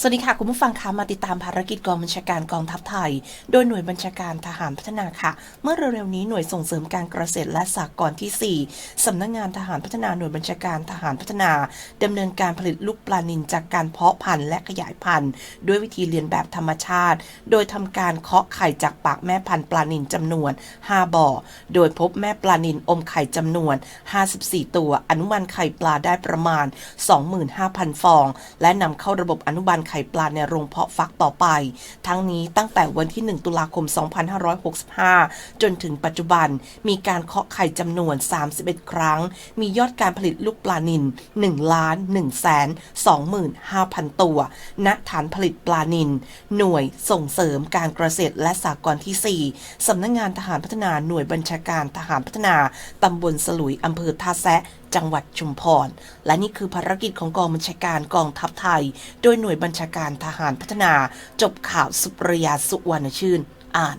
สวัสดีค่ะ คุณผู้ฟังคะมาติดตามภารกิจกองบัญชาการกองทัพไทย โดยหน่วยบัญชาการทหารพัฒนาค่ะ เมื่อเร็วๆนี้หน่วยส่งเสริมการเกษตรและสหกรณ์ที่ 4สำนักงงานทหารพัฒนาหน่วยบัญชาการทหารพัฒนาดำเนินการผลิตลูกปลานิลจากการเพาะพันธุ์และขยายพันธุ์ ด้วยวิธีเรียนแบบธรรมชาติ โดยทำการเคาะไข่จากปากแม่พันธุ์ปลานิลจำนวน 5 บ่อ โดยพบแม่ปลานิลอมไข่จำนวน 54 ตัว อนุบาลไข่ปลาได้ประมาณ 25,000 ฟอง และนำเข้าระบบอนุบาลไข่ปลาในโรงเพาะฟักต่อไป ทั้งนี้ตั้งแต่วันที่ 1 ตุลาคม 2565 จนถึงปัจจุบันมีการเคาะไข่จำนวน 31 ครั้ง มียอดการผลิตลูกปลานิล1ล้าน1แสน25,000 ตัว ณ ฐานผลิตปลานิลหน่วยส่งเสริมการเกษตรและสหกรณ์ที่ 4 สำนักงงานทหารพัฒนาหน่วยบัญชาการทหารพัฒนา ตำบลสลุยอำเภอท่าแซะ จังหวัดชุมพร และนี่คือภารกิจของกองบัญชาการกองทัพไทย โดยหน่วยบัญชาการทหารพัฒนา จบข่าวสุปรยาสุวรรณชื่น อ่าน